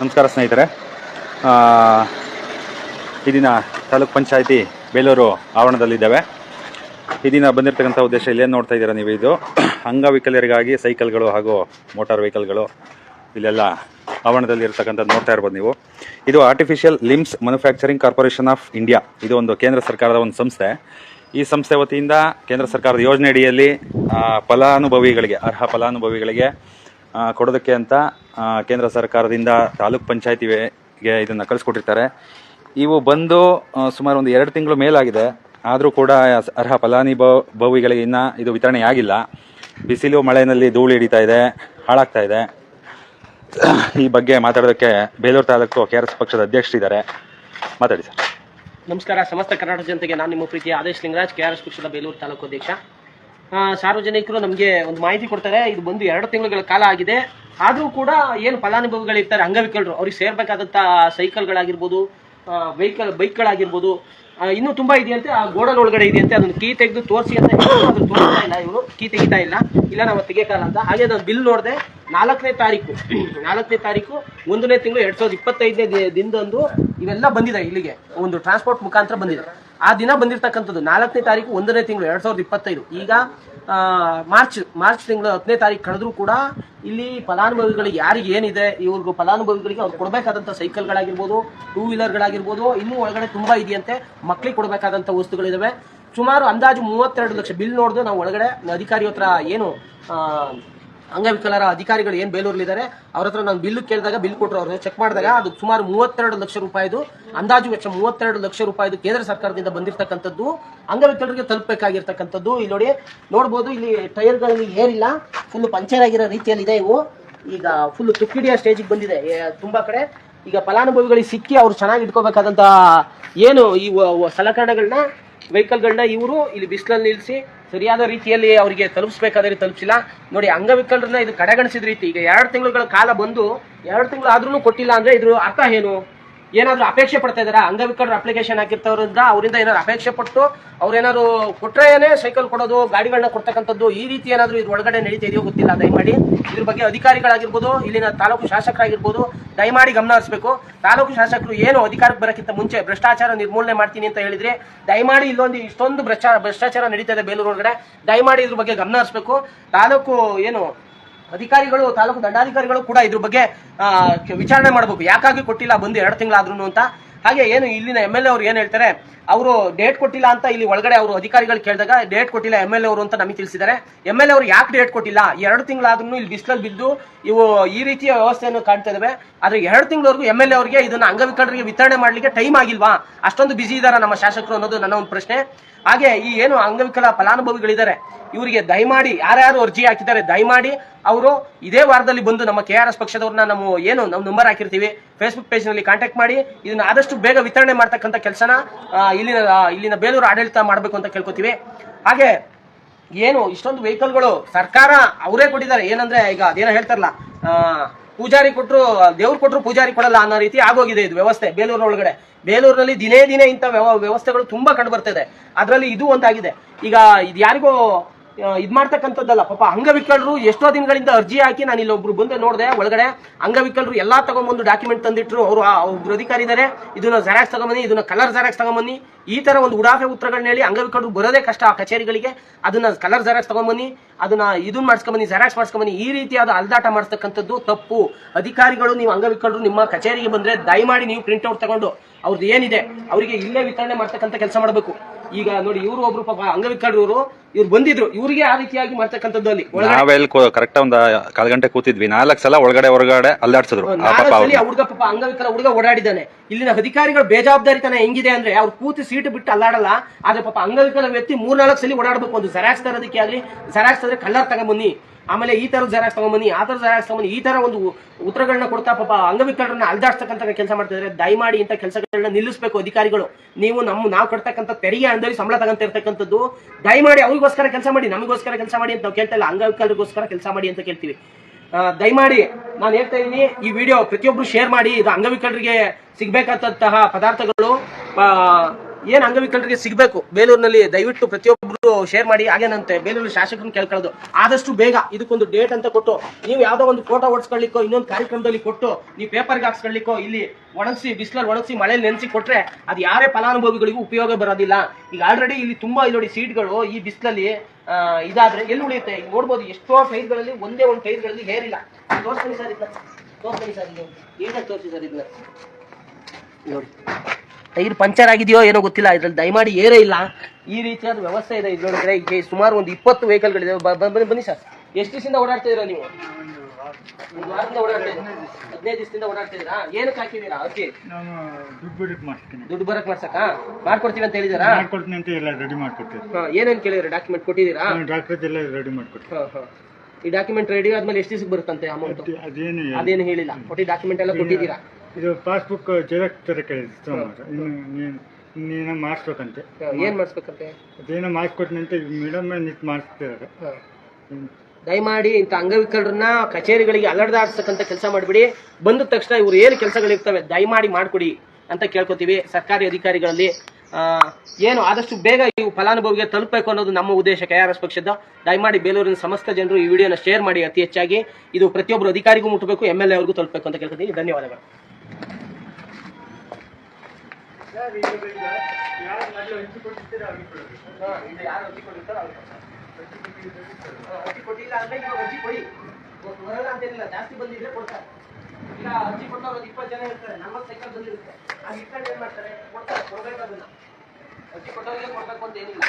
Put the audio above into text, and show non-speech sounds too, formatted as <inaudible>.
ನಮಸ್ಕಾರ ಸ್ನೇಹಿತರೆ. ಇದಿನ ದಿನ ತಾಲೂಕ್ ಪಂಚಾಯತಿ ಬೇಲೂರು ಆವರಣದಲ್ಲಿದ್ದಾವೆ. ಈ ದಿನ ಬಂದಿರತಕ್ಕಂಥ ಉದ್ದೇಶ ಇಲ್ಲೇನು ನೋಡ್ತಾ ಇದ್ದೀರಾ ನೀವು ಇದು? ಅಂಗವಿಕಲರಿಗಾಗಿ ಸೈಕಲ್ಗಳು ಹಾಗೂ ಮೋಟಾರ್ ವೆಹಿಕಲ್ಗಳು ಇಲ್ಲೆಲ್ಲ ಆವರಣದಲ್ಲಿ ಇರತಕ್ಕಂಥದ್ದು ನೋಡ್ತಾ ಇರ್ಬೋದು ನೀವು. ಇದು artificial limbs manufacturing corporation of India ಇದು ಒಂದು ಕೇಂದ್ರ ಸರ್ಕಾರದ ಒಂದು ಸಂಸ್ಥೆ. ಈ ಸಂಸ್ಥೆ ವತಿಯಿಂದ ಕೇಂದ್ರ ಸರ್ಕಾರದ ಯೋಜನೆ ಅಡಿಯಲ್ಲಿ ಫಲಾನುಭವಿಗಳಿಗೆ, ಅರ್ಹ ಫಲಾನುಭವಿಗಳಿಗೆ ಕೊಡೋದಕ್ಕೆ ಅಂತ ಕೇಂದ್ರ ಸರ್ಕಾರದಿಂದ ತಾಲೂಕ್ ಪಂಚಾಯತಿಗೆ ಇದನ್ನು ಕಳಿಸ್ಕೊಟ್ಟಿರ್ತಾರೆ. ಇವು ಬಂದು ಸುಮಾರು ಒಂದು ಎರಡು ತಿಂಗಳು ಮೇಲಾಗಿದೆ. ಆದರೂ ಕೂಡ ಅರ್ಹ ಫಲಾನುಭವಿಗಳಿಗೆ ಇನ್ನೂ ಇದು ವಿತರಣೆ ಆಗಿಲ್ಲ. ಬಿಸಿಲು ಮಳೆಯಲ್ಲಿ ಧೂಳು ಹಿಡಿತಾ ಇದೆ, ಹಾಳಾಗ್ತಾ ಇದೆ. ಈ ಬಗ್ಗೆ ಮಾತಾಡೋದಕ್ಕೆ Belur taluk K R S ಪಕ್ಷದ ಅಧ್ಯಕ್ಷರಿದ್ದಾರೆ ಮಾತಾಡಿ ಸರ್. ನಮಸ್ಕಾರ. ಸಮಸ್ತ ಕರ್ನಾಟಕ ಜನತೆಗೆ ನಾನು ನಿಮ್ಮ ಪ್ರೀತಿಯ Adesh Lingaraj K R S ಪಕ್ಷದ ಬೇಲೂರು ತಾಲೂಕು ಅಧ್ಯಕ್ಷ. ಸಾರ್ವಜನಿಕರು ನಮಗೆ ಒಂದು ಮಾಹಿತಿ ಕೊಡ್ತಾರೆ. ಇದು ಬಂದು ಎರಡು ತಿಂಗಳುಗಳ ಕಾಲ ಆಗಿದೆ. ಆದರೂ ಕೂಡ ಏನು ಫಲಾನುಭವಿಗಳಿರ್ತಾರೆ ಅಂಗವಿಕಲರು, ಅವ್ರಿಗೆ ಸೇರ್ಬೇಕಾದಂಥ ಸೈಕಲ್ಗಳಾಗಿರ್ಬೋದು ವೆಹಿಕಲ್, ಬೈಕ್ಗಳಾಗಿರ್ಬೋದು ಇನ್ನೂ ತುಂಬ ಇದೆಯಂತೆ. ಆ ಗೋಡನ್ ಒಳಗಡೆ ಇದೆಯಂತೆ. ಅದನ್ನು ಕೀ ತೆಗೆದು ತೋರಿಸಿ ಅಂತ ಅದನ್ನ ತೋರಿಸ್ತಾ ಇಲ್ಲ ಇವರು. ಕೀ ತೆಗಿತಾ ಇಲ್ಲ. ಇಲ್ಲ, ನಾವು ತೆಗಿಯಕ್ಕಲ್ಲ ಅಂತ. ಹಾಗೆ ನಾನು ಬಿಲ್ ನೋಡಿದೆ. ನಾಲ್ಕನೇ ತಾರೀಕು <clears throat> ನಾಲ್ಕನೇ ತಾರೀಕು, ಒಂದನೇ ತಿಂಗಳು ಎರಡು ಸಾವಿರದ ಇಪ್ಪತ್ತೈದನೇ ದಿನದಂದು ಇವೆಲ್ಲ ಬಂದಿದೆ ಇಲ್ಲಿಗೆ. ಒಂದು ಟ್ರಾನ್ಸ್ಪೋರ್ಟ್ ಮುಖಾಂತರ ಬಂದಿದೆ. ಆ ದಿನ ಬಂದಿರತಕ್ಕಂಥದ್ದು ನಾಲ್ಕನೇ ತಾರೀಕು ಒಂದನೇ ತಿಂಗಳು ಎರಡ್ ಸಾವಿರದ ಇಪ್ಪತ್ತೈದು. ಈಗ ಮಾರ್ಚ್ ಮಾರ್ಚ್ ತಿಂಗಳು ಹತ್ತನೇ ತಾರೀಕು ಕಳೆದ್ರೂ ಕೂಡ ಇಲ್ಲಿ ಫಲಾನುಭವಿಗಳಿಗೆ ಯಾರಿಗೆ ಏನಿದೆ, ಇವ್ರಿಗೂ ಫಲಾನುಭವಿಗಳಿಗೆ ಅವ್ರು ಕೊಡಬೇಕಾದಂಥ ಸೈಕಲ್ಗಳಾಗಿರ್ಬೋದು ಟೂ ವೀಲರ್ಗಳಾಗಿರ್ಬೋದು ಇನ್ನೂ ಒಳಗಡೆ ತುಂಬಾ ಇದೆಯಂತೆ ಮಕ್ಕಳಿಗೆ ಕೊಡಬೇಕಾದಂಥ ವಸ್ತುಗಳಿದಾವೆ. ಸುಮಾರು ಅಂದಾಜು ಮೂವತ್ತೆರಡು ಲಕ್ಷ ಬಿಲ್ ನೋಡಿದ್ರೆ ನಾವು ಒಳಗಡೆ ಅಧಿಕಾರಿ ಹತ್ರ ಏನು ಅಂಗವಿಕಲರ ಅಧಿಕಾರಿಗಳು ಏನು ಬೇಲೂರಲ್ಲಿದ್ದಾರೆ, ಅವ್ರ ಹತ್ರ ನಾನು ಬಿಲ್ ಕೇಳಿದಾಗ ಬಿಲ್ ಕೊಟ್ಟರು ಅವರು ಚೆಕ್ ಮಾಡಿದಾಗ ಅದು ಸುಮಾರು ಮೂವತ್ತೆರಡು ಲಕ್ಷ ರೂಪಾಯಿದು, ಅಂದಾಜು ವೆಚ್ಚ ಮೂವತ್ತೆರಡು ಲಕ್ಷ ರೂಪಾಯಿದು ಕೇಂದ್ರ ಸರ್ಕಾರದಿಂದ ಬಂದಿರತಕ್ಕಂಥದ್ದು, ಅಂಗವಿಕಲರಿಗೆ ತಲುಪಬೇಕಾಗಿರ್ತಕ್ಕಂಥದ್ದು. ಇಲ್ಲಿ ನೋಡಿ, ನೋಡ್ಬೋದು, ಇಲ್ಲಿ ಟೈರ್ಗಳಲ್ಲಿ ಏರಿಲ್ಲ ಫುಲ್ ಪಂಚರ್ ಆಗಿರೋ ರೀತಿಯಲ್ಲಿ ಇದೆ ಇವು. ಈಗ ಫುಲ್ ತುಕ್ಕಿಡಿಯ ಸ್ಟೇಜಿಗೆ ಬಂದಿದೆ ತುಂಬಾ ಕಡೆ. ಈಗ ಫಲಾನುಭವಿಗಳಿಗೆ ಸಿಕ್ಕಿ ಅವ್ರು ಚೆನ್ನಾಗಿ ಇಟ್ಕೋಬೇಕಾದಂತ ಏನು ಈ ಸಲಕರಣೆಗಳನ್ನ ವೆಹಿಕಲ್ಗಳನ್ನ ಇವರು ಇಲ್ಲಿ ಬಿಸಿಲಲ್ಲಿ ನಿಲ್ಲಿಸಿ ಸರಿಯಾದ ರೀತಿಯಲ್ಲಿ ಅವರಿಗೆ ತಲುಪಿಸ್ಬೇಕಾದ್ರೆ ತಲುಪಿಸಿಲ್ಲ. ನೋಡಿ, ಅಂಗವಿಕಲರನ್ನ ಇದು ಕಡೆಗಣಿಸಿದ ರೀತಿ, ಈಗ ಎರಡು ತಿಂಗಳುಗಳ ಕಾಲ ಬಂದು ಎರಡು ತಿಂಗಳು ಆದ್ರೂ ಕೊಟ್ಟಿಲ್ಲ ಅಂದ್ರೆ ಇದ್ರ ಅರ್ಥ ಏನು? ಏನಾದ್ರು ಅಪೇಕ್ಷೆ ಪಡ್ತಾ ಇದಾರಾ ಅಂಗವಿಕಲರ ಅಪ್ಲಿಕೇಶನ್ ಹಾಕಿರ್ತವ್ರಿಂದ ಅವರಿಂದ ಏನಾದ್ರು ಅಪೇಕ್ಷೆ ಪಟ್ಟು ಅವ್ರೇನಾದ್ರು ಕೊಟ್ಟರೆ ಸೈಕಲ್ ಕೊಡೋದು ಗಾಡಿಗಳನ್ನ ಕೊಡ್ತಕ್ಕಂಥದ್ದು ಈ ರೀತಿ ಏನಾದರೂ ಇದ್ರ ಒಳಗಡೆ ನಡೀತಾ ಇದೆಯೋ ಗೊತ್ತಿಲ್ಲ, ದಯಮಾಡಿ. ಇದ್ರ ಬಗ್ಗೆ ಅಧಿಕಾರಿಗಳಾಗಿರ್ಬೋದು, ಇಲ್ಲಿನ ತಾಲೂಕು ಶಾಸಕರಾಗಿರ್ಬೋದು, ದಯಮಾಡಿ ಗಮನ ಹರಿಸಬೇಕು. ತಾಲೂಕು ಶಾಸಕರು ಏನು ಅಧಿಕಾರಕ್ಕೆ ಬರೋಕ್ಕಿಂತ ಮುಂಚೆ ಭ್ರಷ್ಟಾಚಾರ ನಿರ್ಮೂಲನೆ ಮಾಡ್ತೀನಿ ಅಂತ ಹೇಳಿದ್ರೆ, ದಯಮಾಡಿ ಇಲ್ಲೊಂದು ಇಷ್ಟೊಂದು ಭ್ರಷ್ಟಾ ಭ್ರಷ್ಟಾಚಾರ ನಡೀತಾ ಇದೆ ಬೇಲೂರು ಒಳಗಡೆ, ದಯಮಾಡಿ ಇದ್ರ ಬಗ್ಗೆ ಗಮನ ಹರಿಸಬೇಕು. ತಾಲೂಕು ಏನು ಅಧಿಕಾರಿಗಳು, ತಾಲೂಕು ದಂಡಾಧಿಕಾರಿಗಳು ಕೂಡ ಇದ್ರ ಬಗ್ಗೆ ವಿಚಾರಣೆ ಮಾಡಬೇಕು. ಯಾಕಾಗಿ ಕೊಟ್ಟಿಲ್ಲ, ಬಂದು ಎರಡು ತಿಂಗಳಾದ್ರೂ ಅಂತ. ಹಾಗೆ ಏನು ಇಲ್ಲಿನ ಎಂ ಎಲ್ ಎ ಅವ್ರು ಏನು ಹೇಳ್ತಾರೆ ಅವರು ಡೇಟ್ ಕೊಟ್ಟಿಲ್ಲ ಅಂತ ಇಲ್ಲಿ ಒಳಗಡೆ ಅವರು ಅಧಿಕಾರಿಗಳು ಕೇಳಿದಾಗ ಡೇಟ್ ಕೊಟ್ಟಿಲ್ಲ ಎಂ ಎಲ್ ಎ ಅವರು ಅಂತ ನಮಗೆ ತಿಳಿಸಿದ್ದಾರೆ. ಎಂ ಎಲ್ ಎ ಅವರು ಯಾಕೆ ಡೇಟ್ ಕೊಟ್ಟಿಲ್ಲ? ಎರಡು ತಿಂಗಳಾದ್ರೂ ಇಲ್ಲಿ ಬಿಸಿಲಲ್ಲಿ ಬಿದ್ದು ಇವು ಈ ರೀತಿಯ ವ್ಯವಸ್ಥೆಯನ್ನು ಕಾಣ್ತಾ ಇದಾವೆ. ಆದರೆ ಎರಡು ತಿಂಗಳವರೆಗೂ ಎಂ ಎಲ್ ಎ ಅವರಿಗೆ ಇದನ್ನ ಅಂಗವಿಕಲರಿಗೆ ವಿತರಣೆ ಮಾಡಲಿಕ್ಕೆ ಟೈಮ್ ಆಗಿಲ್ವಾ? ಅಷ್ಟೊಂದು ಬಿಸಿ ಇದ್ದಾರೆ ನಮ್ಮ ಶಾಸಕರು ಅನ್ನೋದು ನನ್ನ ಒಂದು ಪ್ರಶ್ನೆ. ಹಾಗೆ ಈ ಏನು ಅಂಗವಿಕಲ ಫಲಾನುಭವಿಗಳಿದ್ದಾರೆ, ಇವರಿಗೆ ದಯಮಾಡಿ ಯಾರ್ಯಾರು ಅರ್ಜಿ ಹಾಕಿದ್ದಾರೆ ದಯಮಾಡಿ ಅವರು ಇದೇ ವಾರದಲ್ಲಿ ಬಂದು ನಮ್ಮ ಕೆ ಆರ್ ಎಸ್ ಪಕ್ಷದವ್ರನ್ನ ನಾವು ಏನು ನಮ್ಮ ನಂಬರ್ ಹಾಕಿರ್ತೀವಿ ಫೇಸ್ಬುಕ್ ಪೇಜ್ನಲ್ಲಿ ಕಾಂಟ್ಯಾಕ್ಟ್ ಮಾಡಿ, ಇದನ್ನ ಆದಷ್ಟು ಬೇಗ ವಿತರಣೆ ಮಾಡ್ತಕ್ಕಂಥ ಕೆಲಸನ ಇಲ್ಲಿನ ಇಲ್ಲಿನ ಬೇಲೂರು ಆಡಳಿತ ಮಾಡಬೇಕು ಅಂತ ಕೇಳ್ಕೊತೀವಿ. ಹಾಗೆ, ಏನು, ಇಷ್ಟೊಂದು ವೆಹಿಕಲ್ಗಳು ಸರ್ಕಾರ ಅವರೇ ಕೊಟ್ಟಿದ್ದಾರೆ. ಏನಂದ್ರೆ, ಈಗ ಅದೇನೋ ಹೇಳ್ತಾರಲ್ಲ ಪೂಜಾರಿ ಕೊಟ್ಟರು ದೇವ್ರು ಕೊಟ್ಟರು ಪೂಜಾರಿ ಕೊಡಲ್ಲ ಅನ್ನೋ ರೀತಿ ಆಗೋಗಿದೆ ಇದು ವ್ಯವಸ್ಥೆ ಬೇಲೂರಿನ ಒಳಗಡೆ ಬೇಲೂರಿನಲ್ಲಿ ದಿನೇ ದಿನೇ ಇಂಥ ವ್ಯವ- ವ್ಯವಸ್ಥೆಗಳು ತುಂಬಾ ಕಂಡು ಬರ್ತಾ ಇದೆ ಅದರಲ್ಲಿ ಇದು ಒಂದಾಗಿದೆ. ಈಗ ಇದು ಯಾರಿಗೋ ಇದ್ ಮಾಡ್ತಕ್ಕಂಥದ್ದಲ್ಲ. ಪಾಪ ಅಂಗವಿಕಲರು ಎಷ್ಟೋ ದಿನಗಳಿಂದ ಅರ್ಜಿ ಹಾಕಿ ನಾನು ಇಲ್ಲಿ ಒಬ್ರು ಬಂದೆ ನೋಡಿದೆ ಒಳಗಡೆ. ಅಂಗವಿಕಲರು ಎಲ್ಲಾ ತಗೊಂಬಂದು ಡಾಕ್ಯುಮೆಂಟ್ ತಂದಿಟ್ರು. ಅವರು ಒಬ್ರು ಅಧಿಕಾರಿ ಇದ್ದಾರೆ ಇದನ್ನ ಜೆರಾಕ್ಸ್ ತಗೊಂಬನ್ನಿ, ಇದನ್ನ ಕಲರ್ ಜೆರಾಕ್ಸ್ ತಗೊಂಬನ್ನಿ. ಈ ತರ ಒಂದು ಉಡಾಫೆ ಉತ್ತರಗಳನ್ನ ಹೇಳಿ ಅಂಗವಿಕಲರು ಬರೋದೇ ಕಷ್ಟ ಆ ಕಚೇರಿಗಳಿಗೆ. ಅದನ್ನ ಕಲರ್ ಜೆರಾಕ್ಸ್ ತಗೊಂಬನ್ನಿ. ಅದನ್ನ ಇದನ್ನ ಮಾಡ್ಸ್ಕೊಂಬನ್ನಿ ಜೆರಾಕ್ಸ್ ಮಾಡ್ಸ್ಕೊಂಬನ್ನಿ. ಈ ರೀತಿಯಾದ ಅಲ್ದಾಟ ಮಾಡಿಸ್ತಕ್ಕಂಥದ್ದು ತಪ್ಪು. ಅಧಿಕಾರಿಗಳು, ನೀವು ಅಂಗವಿಕಲರು ನಿಮ್ಮ ಕಚೇರಿಗೆ ಬಂದ್ರೆ ದಯಮಾಡಿ ನೀವು ಪ್ರಿಂಟ್ ಔಟ್ ತಗೊಂಡು. ಅವ್ರದ್ದು ಏನಿದೆ, ಅವರಿಗೆ ಇಲ್ಲೇ ವಿತರಣೆ ಮಾಡ್ತಕ್ಕಂಥ ಕೆಲಸ ಮಾಡಬೇಕು. ಈಗ ನೋಡಿ ಇವರು ಒಬ್ರು ಪಾಪ ಅಂಗವಿಕಲರು ಇವ್ರು ಬಂದಿದ್ರು ಇವರಿಗೆ ಆ ರೀತಿಯಾಗಿ ಮಾಡ್ತಕ್ಕಂಥದ್ದು ಅಲ್ಲಿ ನಾವೆಲ್ಲಿ ಕರೆಕ್ಟ್ ಒಂದು ಕಾಲ್ ಗಂಟೆ ಕೂತಿದ್ವಿ. ನಾಲ್ಕು ಸಲ ಒಳಗಡೆ ಹೊರಗಡೆ ಅಲ್ಲಾಡ್ಸಿದ್ರು. ಹುಡುಗ ಪಾಪ ಅಂಗವಿಕಲ ಹುಡುಗ ಓಡಾಡಿದ್ದಾನೆ. ಇಲ್ಲಿನ ಅಧಿಕಾರಿಗಳು ಬೇಜವಾಬ್ದಾರಿತನ ಹೆಂಗಿದೆ ಅಂದ್ರೆ ಅವ್ರು ಕೂತು ಸೀಟ್ ಬಿಟ್ಟು ಅಲ್ಲಾಡಲ್ಲ. ಆದ್ರೆ ಪಾಪ ಅಂಗವಿಕಲ ವ್ಯಕ್ತಿ ಮೂರ್ನಾಲ್ಕು ಸಲ ಓಡಾಡಬೇಕು ಒಂದು ಜೆರಾಕ್ಸ್ ತರೋದಕ್ಕೆ ಆಗ್ಲಿ ಜೆರಾಕ್ಸ್ ತಂದ್ರೆ ಕಲರ್ ತಗೊಂಬನ್ನಿ. ಆಮೇಲೆ ಈ ತರ ಜೆರಾಕ್ಸ್ ತಗೊಂಬನ್ನಿ ಆ ತರ ಜೆರಾಕ್ಸ್ ತಗೊಂಬನ್ನಿ ಈ ತರ ಒಂದು ಉತ್ತರಗಳನ್ನ ಕೊಡ್ತಾ ಪಾಪ ಅಂಗವಿಕಲರನ್ನ ಅಲ್ದಾಡ್ಸ್ತಕ್ಕಂಥ ಕೆಲಸ ಮಾಡ್ತಿದ್ದಾರೆ ದಯಮಾಡಿ ಇಂಥ ಕೆಲಸಗಳನ್ನ ನಿಲ್ಲಿಸಬೇಕು ಅಧಿಕಾರಿಗಳು. ನೀವು ನಮ್ಮ ನಾವು ಕಟ್ತಕ್ಕಂಥ ತೆರಿಗೆ ಹಣದಲ್ಲಿ ಸಂಬಳ ತಗೊಂತ ಇರ್ತಕ್ಕಂಥದ್ದು. ದಯಮಾಡಿ ಅವ್ರಿಗೋಸ್ಕರ ಕೆಲಸ ಮಾಡಿ, ನಮಗೋಸ್ಕರ ಕೆಲಸ ಮಾಡಿ ಅಂತ ನಾವು ಕೇಳ್ತಾ ಇಲ್ಲ. ಅಂಗವಿಕಲರಿಗೋಸ್ಕರ ಕೆಲಸ ಮಾಡಿ ಅಂತ ಕೇಳ್ತೀವಿ. ದಯಮಾಡಿ ನಾನು ಹೇಳ್ತಾ ಇದ್ದೀನಿ, ಈ ವಿಡಿಯೋ ಪ್ರತಿಯೊಬ್ರು ಶೇರ್ ಮಾಡಿ, ಇದು ಅಂಗವಿಕಲರಿಗೆ ಸಿಗಬೇಕಾದಂತಹ ಪದಾರ್ಥಗಳು ಏನ್ ಅಂಗವಿಕಲರಿಗೆ ಸಿಗಬೇಕು? ಬೇಲೂರಿನಲ್ಲಿ ದಯವಿಟ್ಟು ಪ್ರತಿಯೊಬ್ಬರು ಶೇರ್ ಮಾಡಿ. ಹಾಗೇನಂತೆ ಬೇಲೂರು ಶಾಸಕರನ್ನ ಕೇಳ್ಕೊಳ್ಳೋದು. ಆದಷ್ಟು ಬೇಗ ಇದಕ್ಕೊಂದು ಡೇಟ್ ಅಂತ ಕೊಟ್ಟು, ನೀವು ಯಾವ್ದೋ ಒಂದು ಫೋಟೋ ಓಡಿಸ್ಕೊಳ್ಳಿಕ್ಕೋ, ಇನ್ನೊಂದು ಕಾರ್ಯಕ್ರಮದಲ್ಲಿ ಕೊಟ್ಟು, ನೀವು ಪೇಪರ್ಗೆ ಹಾಕ್ಸ್ಕೊಳ್ಳಿಕ್ಕೋ, ಇಲ್ಲಿ ಒಣಗಿಸಿ ಬಿಸಿಲಲ್ಲಿ ಒಣಗಿಸಿ, ಮಳೆಯಲ್ಲಿ ನೆನೆಸಿ ಕೊಟ್ರೆ ಅದು ಯಾರೇ ಫಲಾನುಭವಿಗಳಿಗೂ ಉಪಯೋಗ ಬರೋದಿಲ್ಲ. ಈಗ ಆಲ್ರೆಡಿ ಇಲ್ಲಿ ತುಂಬಾ ಇಲ್ಲಿ ನೋಡಿ ಸೀಟ್ಗಳು ಈ ಬಿಸಿಲಲ್ಲಿ ಇದಾದ್ರೆ ಎಲ್ಲಿ ಉಳಿಯುತ್ತೆ? ಈಗ ನೋಡ್ಬೋದು, ಎಷ್ಟೋ ಟೈರ್ಗಳಲ್ಲಿ ಒಂದೇ ಒಂದು ಟೈರ್ಗಳಲ್ಲಿ ಹೇರಿಲ್ಲ ತೋರಿಸ್ತೀನಿ ಸರ್ ಇದನ್ನ ತೋರಿಸ್ತೀನಿ ಸರ್ ಇದು ಏನಕ್ಕೆ ತೋರಿಸಿ ಸರ್ ಇದನ್ನ ನೋಡಿ. ಟೈರ್ ಪಂಚರ್ ಆಗಿದೆಯೋ ಏನೋ ಗೊತ್ತಿಲ್ಲ ಇದ್ರಲ್ಲಿ ದಯಮಾಡಿ ಏರೇ ಇಲ್ಲ. ಈ ರೀತಿಯಾದ ವ್ಯವಸ್ಥೆ ಇದೆ ಇದು ನೋಡಿದ್ರೆ ಈಗ ಸುಮಾರು ಒಂದು ಇಪ್ಪತ್ತು ವೆಹಿಕಲ್ಗಳಿದೆ ಬನ್ನಿ ಬನ್ನಿ ಸರ್. ಎಷ್ಟು ದಿವಸದಿಂದ ಓಡಾಡ್ತಾ ಇದ್ದೀರಾ ನೀವು? ಒಂದು ವಾರದಿಂದ ಓಡಾಡ್ತಾ ಇದ್ದೀರಾ? ಹದಿನೈದು ದಿವಸದಿಂದ ಓಡಾಡ್ತಾ ಇದ್ದೀರಾ? ಏನಕ್ಕೆ ಹಾಕಿದ್ದೀರಾ ಅರ್ಜಿ ನಾನು ದುಡ್ಡು ಬಿಡಕ್ಕೆ ಮಾಡ್ತೀನಿ. ದುಡ್ಡು ಬರಕ್ ಮಾಡ್ಸಕ್ಕ ಮಾಡ್ಕೊಡ್ತೀವಿ ಅಂತ ಹೇಳಿದಾರಾ? ಮಾಡ್ಕೊಡ್ತೀನಿ ಅಂತ ಎಲ್ಲ ರೆಡಿ ಮಾಡ್ಕೊಡ್ತೀವಿ ಹಾ, ಏನೇನ್ ಕೇಳಿದ್ರೆ ಡಾಕ್ಯುಮೆಂಟ್ ಕೊಟ್ಟಿದ್ದೀರಾ? ಎಲ್ಲ ರೆಡಿ ಮಾಡ್ಕೊಡ್ತೀವಿ ಹಾ, ಹಾ. ಈ ಡಾಕ್ಯುಮೆಂಟ್ ರೆಡಿ ಆದ್ಮೇಲೆ ಎಷ್ಟು ದಿವಸಕ್ಕೆ ಬರುತ್ತಂತೆ ಅಮೌಂಟ್ ಅದೇನು ಅದೇನು ಹೇಳಿಲ್ಲ. ಒಟ್ಟಿ ಡಾಕ್ಯುಮೆಂಟ್ ಎಲ್ಲ ಕೊಟ್ಟಿದ್ದೀರಾ? ಇದು ಪಾಸ್ಬುಕ್ ಜೆರಾಕ್ಸ್ ತರ ಕೇಳಿದ್ರು ಸೋಮವಾರ ಇನ್ನು ನೀನು ಏನು ಮಾಡಿಸ್ಬೇಕಂತೆ. ಏನು ಮಾಡಿಸ್ಬೇಕಂತೆ? ಅದೇನೋ ಮಾಡಿಸ್ಕೊಟ್ನಂತೆ ಮೇಡಮ್ ನಿಂತು ಮಾಡಿಸ್ತಿದ್ದಾರೆ. ದಯಮಾಡಿ ಇಂಥ ಅಂಗವಿಕಲರನ್ನ ಕಚೇರಿಗಳಿಗೆ ಅಲರ್ದಾಡ್ಸಕ್ಕಂತ ಕೆಲಸ ಮಾಡಿಬಿಡಿ. ಬಂದ ತಕ್ಷಣ ಇವ್ರು ಏನು ಕೆಲಸಗಳಿರ್ತವೆ ದಯಮಾಡಿ ಮಾಡಿಕೊಡಿ ಅಂತ ಕೇಳ್ಕೊತೀವಿ ಸರ್ಕಾರಿ ಅಧಿಕಾರಿಗಳಲ್ಲಿ. ಏನು ಆದಷ್ಟು ಬೇಗ ಈ ಫಲಾನುಭವಿಗೆ ತಲುಪಬೇಕು ಅನ್ನೋದು ನಮ್ಮ ಉದ್ದೇಶ ಕೆ ಆರ್ ಎಸ್ ಪಕ್ಷದ ದಯಮಾಡಿ ಬೇಲೂರಿನ ಸಮಸ್ತ ಜನರು ಈ ವಿಡಿಯೋನ ಶೇರ್ ಮಾಡಿ ಅತಿ ಹೆಚ್ಚಾಗಿ. ಇದು ಪ್ರತಿಯೊಬ್ಬರು ಅಧಿಕಾರಿಗೂ ಮುಟ್ಟಬೇಕು ಎಂ ಎಲ್ ಎ ಅವ್ರಿಗೂ ತಲುಪಬೇಕು ಅಂತ ಕೇಳ್ಕೊತೀನಿ. ಧನ್ಯವಾದಗಳು. ಅರ್ಜಿ ಕೊಟ್ಟಿಲ್ಲ ಅಂದ್ರೆ ಇವಾಗ ಅರ್ಜಿ ಕೊಡಿ ಬರಲ್ಲ ಅಂತೇನಿಲ್ಲ ಜಾಸ್ತಿ ಬಂದಿದ್ರೆ ಕೊಡ್ತಾರೆ. ಇಲ್ಲ, ಅರ್ಜಿ ಕೊಟ್ಟವ್ರು ಇಪ್ಪತ್ತು ಜನ ಇರ್ತಾರೆ. ನಲ್ವತ್ತು ಸೈಕಲ್ ಬಂದಿರುತ್ತೆ. ಅದು ಇಟ್ಕೊಂಡು ಏನ್ ಮಾಡ್ತಾರೆ ಕೊಡ್ತಾರೆ ಕೊಡಬೇಕು ಅದನ್ನ ಅರ್ಜಿ ಕೊಟ್ಟವ್ರಿಗೆ ಕೊಡ್ಬೇಕು ಅಂತ ಏನಿಲ್ಲ.